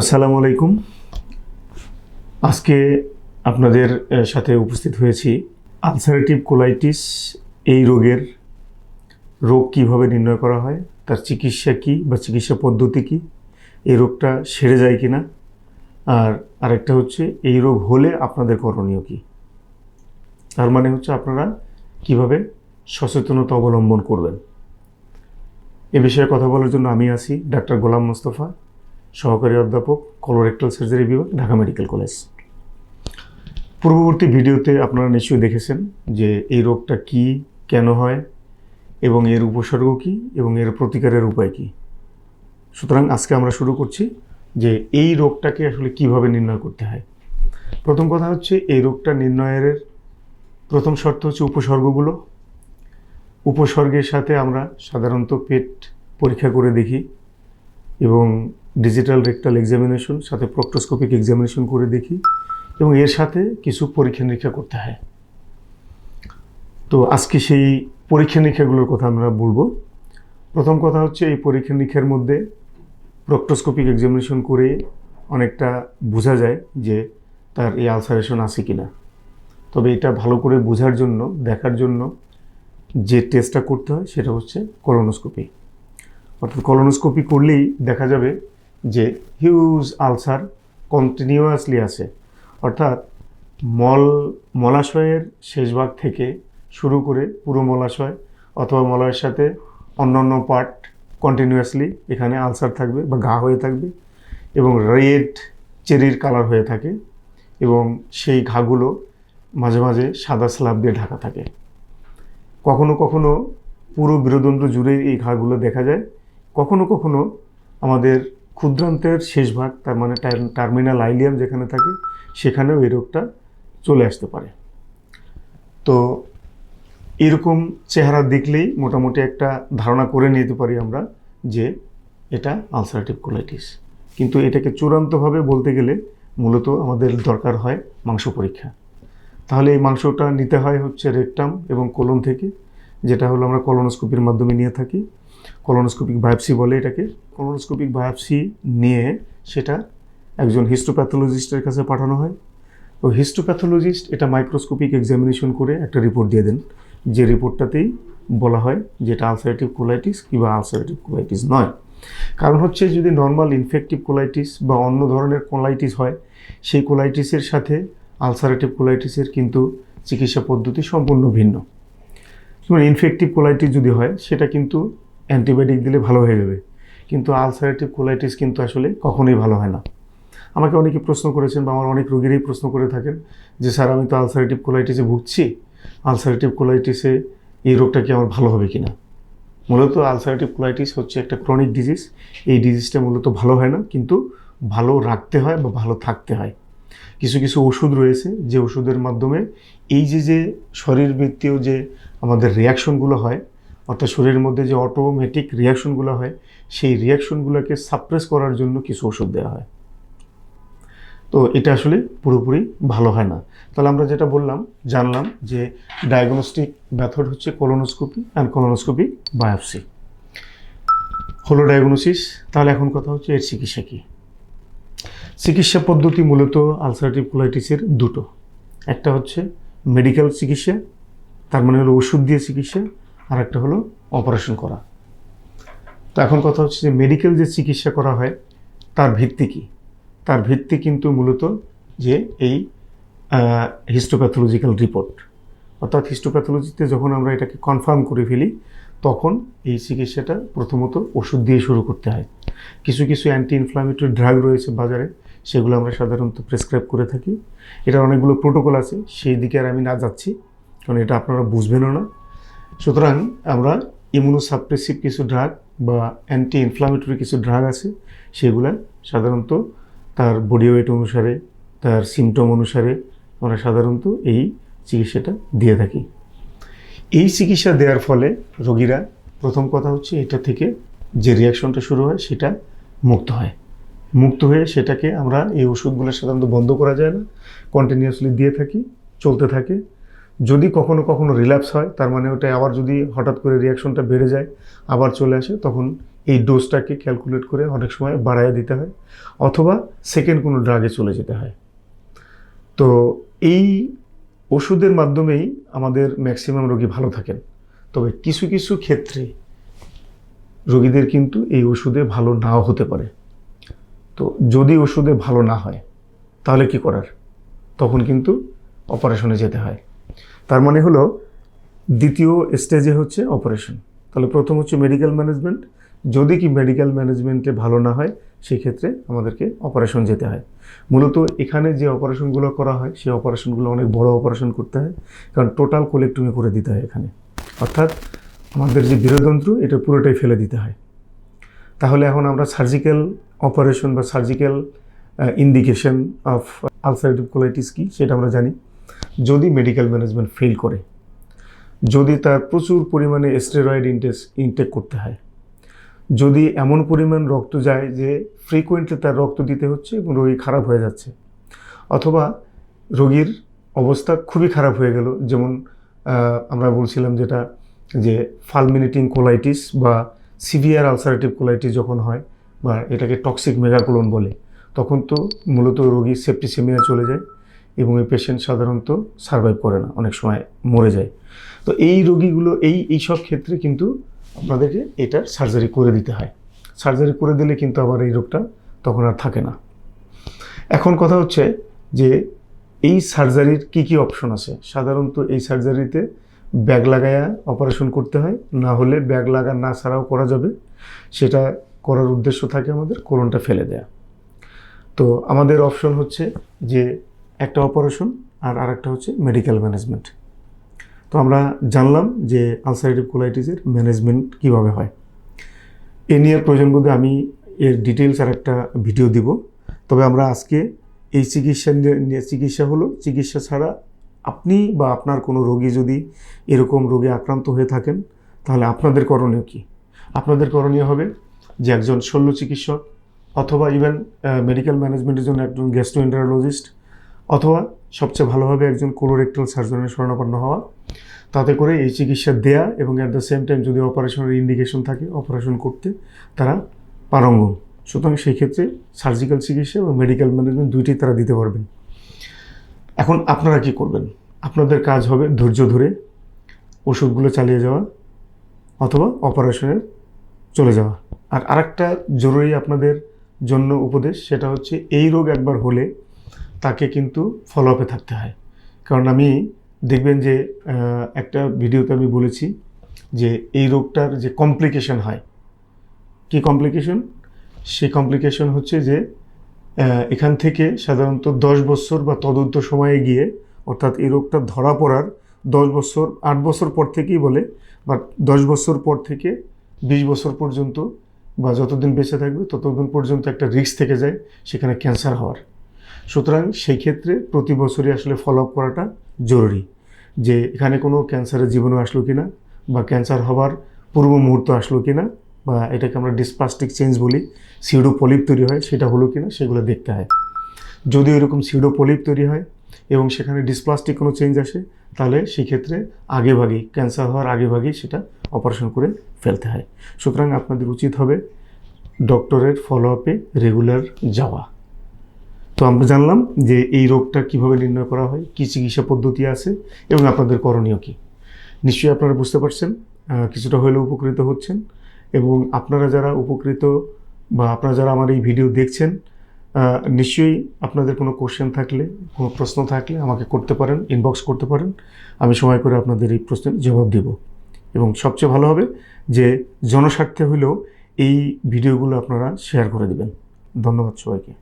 আসসালামু আলাইকুম। আজকে আপনাদের সাথে উপস্থিত হয়েছি। আলসারেটিভ কোলাইটিস, এই রোগের রোগ কীভাবে নির্ণয় করা হয়, তার চিকিৎসা কী বা চিকিৎসা পদ্ধতি কী, এই রোগটা সেরে যায় কি না আর আরেকটা হচ্ছে, এই রোগ হলে আপনাদের করণীয় কী? তার মানে হচ্ছে আপনারা কীভাবে সচেতনতা অবলম্বন করবেন। এ বিষয়ে কথা বলার জন্য আমি আছি ডাক্তার গোলাম মোস্তফা। সহকারী অধ্যাপক কলোরেক্টাল সার্জারি বিভাগ, ঢাকা মেডিকেল কলেজ পূর্ববর্তী ভিডিওতে আপনারা নিশ্চয়ই দেখেছেন যে এই রোগটা কি, কেন হয়, এবং এর উপসর্গ কী, এবং এর প্রতিকারের উপায় কী। সুতরাং আজকে আমরা শুরু করছি যে এই রোগটাকে আসলে কীভাবে নির্ণয় করতে হয়। প্রথম কথা হচ্ছে, এই রোগটা নির্ণয়ের প্রথম শর্ত হচ্ছে উপসর্গগুলো। উপসর্গের সাথে আমরা সাধারণত পেট পরীক্ষা করে দেখি। এবং ডিজিটাল রেকটাল এক্সামিনেশন সাথে প্রক্টোস্কোপিক এক্সামিনেশন করে দেখি এবং এর সাথে কিছু পরীক্ষা নিরীক্ষা করতে হয়। তো আজকে সেই পরীক্ষা নিরীক্ষাগুলোর কথা আমরা বলব। প্রথম কথা হচ্ছে এই পরীক্ষা নিরীক্ষার মধ্যে প্রক্টোস্কোপিক এক্সামিনেশন করে অনেকটা বোঝা যায় যে তার এই আলসারেশন আছে কি না তবে এটা ভালো করে বোঝার জন্য, দেখার জন্য যে টেস্টটা করতে হয় সেটা হচ্ছে কলোনোস্কোপি অর্থাৎ কলোনোস্কোপি করলেই দেখা যাবে যে হিউজ আলসার কন্টিনিউয়াসলি আছে অর্থাৎ মল, মলাশয়ের শেষ ভাগ থেকে শুরু করে পুরো মলাশয় অথবা মলয়ের সাথে অন্যান্য পার্ট কন্টিনিউয়াসলি এখানে আলসার থাকবে বা ঘা হয়ে থাকবে এবং রেড চেরির কালার হয়ে থাকে এবং সেই ঘাগুলো মাঝে মাঝে সাদা স্ল্যাব দিয়ে ঢাকা থাকে। কখনো কখনো পুরো বীরদণ্ড জুড়ে এই ঘাগুলো দেখা যায়। কখনো কখনো আমাদের ক্ষুদ্রান্তের শেষ ভাগ, তার মানে টার্মিনাল আইলিয়াম যেখানে থাকে, সেখানেও এই রোগটা চলে আসতে পারে। তো এরকম চেহারা দেখলেই মোটামুটি একটা ধারণা করে নিতে পারি আমরা যে এটা আলসারেটিভ কোলাইটিস। কিন্তু এটাকে চূড়ান্তভাবে বলতে গেলে মূলত আমাদের দরকার হয় মাংস পরীক্ষা। তাহলে এই মাংসটা নিতে হয় হচ্ছে রেকটাম এবং কোলন থেকে, যেটা হলো আমরা কলোনোস্কোপির মাধ্যমে নিয়ে থাকি। কলোনোস্কোপিক বায়োপসি বলে এটাকে। কলোনোস্কোপিক বায়োপসি নিয়ে সেটা একজন হিস্টোপ্যাথোলজিস্টের কাছে পাঠানো হয়। ওই হিস্টোপ্যাথোলজিস্ট এটা মাইক্রোস্কোপিক এক্সামিনেশন করে একটা রিপোর্ট দিয়ে দেন। যে রিপোর্টটাতেই বলা হয় যে এটা আলসারেটিভ কোলাইটিস কিংবা আলসারেটিভ কোলাইটিস নয়। কারণ হচ্ছে যদি নর্মাল ইনফেক্টিভ কোলাইটিস বা অন্য ধরনের কোলাইটিস হয়, সেই কোলাইটিসের সাথে আলসারেটিভ কোলাইটিসের কিন্তু চিকিৎসা পদ্ধতি সম্পূর্ণ ভিন্ন। যেমন ইনফেক্টিভ কোলাইটিস যদি হয়, সেটা কিন্তু অ্যান্টিবায়োটিক দিলে ভালো হয়ে যাবে। কিন্তু আলসারেটিভ কোলাইটিস কিন্তু আসলে কখনোই ভালো হয় না। আমাকে অনেকে প্রশ্ন করেছেন বা আমার অনেক রোগীরাই প্রশ্ন করে থাকেন যে, স্যার, আমি তো আলসারেটিভ কোলাইটিসে ভুগছি। আলসারেটিভ কোলাইটিসে এই রোগটা কি আমার ভালো হবে কি না মূলত আলসারেটিভ কোলাইটিস হচ্ছে একটা ক্রনিক ডিজিজ। এই ডিজিজটা মূলত ভালো হয় না, কিন্তু ভালো রাখতে হয় বা ভালো থাকতে হয়। কিছু কিছু ওষুধ রয়েছে যে ওষুধের মাধ্যমে এই যে যে শরীরবৃত্তীয় যে আমাদের রিয়াকশনগুলো হয় অর্থাৎ শরীরের মধ্যে যে অটোমেটিক রিয়াকশনগুলো হয়, সেই রিয়াকশনগুলোকে সাপ্রেস করার জন্য কিছু ওষুধ দেওয়া হয়। তো এটা আসলে পুরোপুরি ভালো হয় না। তাহলে আমরা যেটা বললাম, জানলাম যে ডায়াগনস্টিক মেথড হচ্ছে কলোনোস্কোপি অ্যান্ড কলোনোস্কোপি বায়োপসি হলো ডায়াগনোসিস তাহলে এখন কথা হচ্ছে এর চিকিৎসা কী। চিকিৎসা পদ্ধতি মূলত আলসারেটিভ কোলাইটিসের দুটো। একটা হচ্ছে মেডিকেল চিকিৎসা, তার মানে হলো ওষুধ দিয়ে চিকিৎসা আর একটা হলো অপারেশন করা। তো এখন কথা হচ্ছে যে মেডিকেল যে চিকিৎসা করা হয়, তার ভিত্তি কী? তার ভিত্তি কিন্তু মূলত যে এই হিস্টোপ্যাথোলজিক্যাল রিপোর্ট অর্থাৎ হিস্টোপ্যাথোলজিতে যখন আমরা এটাকে কনফার্ম করে ফেলি, তখন এই চিকিৎসাটা প্রথমত ওষুধ দিয়ে শুরু করতে হয়। কিছু কিছু অ্যান্টি ইনফ্লামেটরি ড্রাগ রয়েছে বাজারে, সেগুলো আমরা সাধারণত প্রেসক্রাইব করে থাকি। এটার অনেকগুলো প্রোটোকল আছে, সেই দিকে আর আমি না যাচ্ছি, কারণ এটা আপনারা বুঝবেনও না। সুতরাং আমরা ইমিউনোসাপ্রেসিভ কিছু ড্রাগ বা অ্যান্টি ইনফ্লামেটরি কিছু ড্রাগ আছে, সেগুলা সাধারণত তার বডি ওয়েট অনুসারে, তার সিমটম অনুসারে আমরা সাধারণত এই চিকিৎসাটা দিয়ে থাকি। এই চিকিৎসা দেওয়ার ফলে রোগীরা, প্রথম কথা হচ্ছে এটা থেকে যে রিয়াকশনটা শুরু হয় সেটা মুক্ত হয়। মুক্ত হয়ে সেটাকে আমরা এই ওষুধগুলো সাধারণত বন্ধ করা যায় না কন্টিনিউয়াসলি দিয়ে থাকি, চলতে থাকে। যদি কখনো কখনো রিল্যাপস হয়, তার মানে ওটা আবার যদি হঠাৎ করে রিয়াকশনটা বেড়ে যায়, আবার চলে আসে, তখন এই ডোজটাকে ক্যালকুলেট করে অনেক সময় বাড়ায় দিতে হয়, অথবা সেকেন্ড কোনো ড্রাগে চলে যেতে হয়। তো এই ওষুধের মাধ্যমেই আমাদের ম্যাক্সিমাম রোগী ভালো থাকেন। তবে কিছু কিছু ক্ষেত্রে রোগীদের কিন্তু এই ওষুধে ভালো নাও হতে পারে। তো যদি ওষুধে ভালো না হয়, তাহলে কি করার? তখন কিন্তু অপারেশনে যেতে হয়। তার মানে হলো দ্বিতীয় স্টেজে হচ্ছে অপারেশন তাহলে প্রথম হচ্ছে মেডিকেল ম্যানেজমেন্ট যদি কি মেডিকেল ম্যানেজমেন্টে ভালো না হয় সেই ক্ষেত্রে আমাদেরকে অপারেশন যেতে হয়। মূলত এখানে যে অপারেশনগুলো করা হয়, সেই অপারেশনগুলো অনেক বড় অপারেশন করতে হয়। কারণ টোটাল কোলেক্টমি করে দিতে হয় এখানে। অর্থাৎ আমাদের যে বীরযন্ত্র এটা পুরোটাই ফেলে দিতে হয়। তাহলে এখন আমরা সার্জিক্যাল অপারেশন বা surgical indication of ulcerative colitis কি, সেটা আমরা জানি। যদি মেডিকেল ম্যানেজমেন্ট ফেল করে, যদি তার প্রচুর পরিমাণে স্টেরয়েড ইনটেস ইনটেক করতে হয়, যদি এমন পরিমাণ রক্ত যায় যে ফ্রিকোয়েন্টলি তার রক্ত দিতে হচ্ছে এবং রোগী খারাপ হয়ে যাচ্ছে, অথবা রোগীর অবস্থা খুবই খারাপ হয়ে গেল, যেমন আমরা বলছিলাম যেটা, যে ফালমিনেটিং কোলাইটিস বা সিভিয়ার আলসারেটিভ কোলাইটিস যখন হয় বা এটাকে টক্সিক মেগাকোলন বলে, তখন তো মূলত রোগী সেপ্টিসেমিয়া চলে যায়। এবং এই পেশেন্ট সাধারণত সার্ভাইভ করে না, অনেক সময় মরে যায়। তো এই রোগীগুলো, এই এই সব ক্ষেত্রে কিন্তু আপনাদেরকে এটার সার্জারি করে দিতে হয়। সার্জারি করে দিলে কিন্তু আবার এই রোগটা তখন আর থাকে না। এখন কথা হচ্ছে যে এই সার্জারির কি কি অপশন আছে? সাধারণত এই সার্জারিতে ব্যাগ লাগায়া অপারেশন করতে হয়, না হলে ব্যাগ লাগা না ছাড়াও করা যাবে। সেটা করার উদ্দেশ্য থাকে আমাদের কোলনটা ফেলে দেয়া। তো আমাদের অপশন হচ্ছে যে একটা অপারেশন আর আরেকটা হচ্ছে মেডিকেল ম্যানেজমেন্ট তো আমরা জানলাম যে আলসারেটিভ কোলাইটিসের ম্যানেজমেন্ট কীভাবে হয়। এ নিয়ে প্রয়োজন বোধে আমি এর ডিটেলস আর একটা ভিডিও দিব। তবে আমরা আজকে এই চিকিৎসা নিয়ে চিকিৎসা হলো, চিকিৎসা ছাড়া আপনি বা আপনার কোনো রোগী যদি এরকম রোগে আক্রান্ত হয়ে থাকেন, তাহলে আপনাদের করণীয় কী? আপনাদের করণীয় হবে যে একজন শল্য চিকিৎসক অথবা ইভেন মেডিকেল ম্যানেজমেন্টের জন্য একজন গ্যাস্ট্রোএন্টারোলজিস্ট অথবা সবচেয়ে ভালোভাবে একজন কোলোরেক্টাল সার্জনের শরণাপন্ন হওয়া। তাতে করে এই চিকিৎসা দেয়া এবং অ্যাট দ্য সেম টাইম যদি অপারেশনের ইন্ডিকেশন থাকে অপারেশন করতে তারা পারঙ্গম সুতরাং সেই ক্ষেত্রে সার্জিক্যাল চিকিৎসা এবং মেডিকেল ম্যানেজমেন্ট দুইটাই তারা দিতে পারবেন। এখন আপনারা কি করবেন? আপনাদের কাজ হবে ধৈর্য ধরে ওষুধগুলো চালিয়ে যাওয়া অথবা অপারেশনের চলে যাওয়া। আর আরেকটা জরুরি আপনাদের জন্য উপদেশ, সেটা হচ্ছে এই রোগ একবার হলে তাকে কিন্তু ফলো আপে থাকতে হয়। কারণ আমি দেখবেন যে একটা ভিডিওতে আমি বলেছি যে, এই রোগটার যে কমপ্লিকেশন হয়। কি কমপ্লিকেশন সেই কমপ্লিকেশন হচ্ছে যে এখান থেকে সাধারণত দশ বছর বা তদন্ত সময়ে গিয়ে, অর্থাৎ এই রোগটা ধরা পড়ার দশ বছর, আট বছর পর থেকেই বলে বা দশ বছর পর থেকে বিশ বছর পর্যন্ত বা যতদিন বেঁচে থাকবে ততদিন পর্যন্ত একটা রিস্ক থেকে যায়, সেখানে ক্যান্সার হওয়ার। সুতরাং সেই ক্ষেত্রে প্রতি বছরই আসলে ফলো আপ করাটা জরুরি যে এখানে কোনো ক্যান্সারের জীবাণু আসলো কি না বা ক্যান্সার হবার পূর্ব মুহূর্ত আসলো কি না বা এটাকে আমরা ডিসপ্লাস্টিক চেঞ্জ বলি সিউডো পলিপ তৈরি হয়, সেটা হলো কি না সেগুলো দেখতে হয়। যদি এরকম সিউডো পলিপ তৈরি হয় এবং সেখানে ডিসপ্লাস্টিক কোনো চেঞ্জ আসে, তাহলে সেক্ষেত্রে আগে ভাগেই ক্যান্সার হওয়ার আগে ভাগেই সেটা অপারেশন করে ফেলতে হয়। সুতরাং আপনাদের উচিত হবে ডক্টরের ফলো আপে রেগুলার যাওয়া। তো আমরা জানলাম যে এই রোগটা কীভাবে নির্ণয় করা হয়, কী চিকিৎসা পদ্ধতি আছে এবং আপনাদের করণীয় কী। নিশ্চয়ই আপনারা বুঝতে পারছেন কিছুটা হলেও উপকৃত হচ্ছেন এবং আপনারা যারা উপকৃত বা আপনারা যারা আমার এই ভিডিও দেখছেন নিশ্চয়ই আপনাদের কোনো কোশ্চেন থাকলে, কোনো প্রশ্ন থাকলে আমাকে করতে পারেন ইনবক্স করতে পারেন, আমি সময় করে আপনাদের এই প্রশ্নের জবাব দেব। এবং সবচেয়ে ভালো হবে যে জনস্বার্থে হলেও এই ভিডিওগুলো আপনারা শেয়ার করে দেবেন। ধন্যবাদ সবাইকে।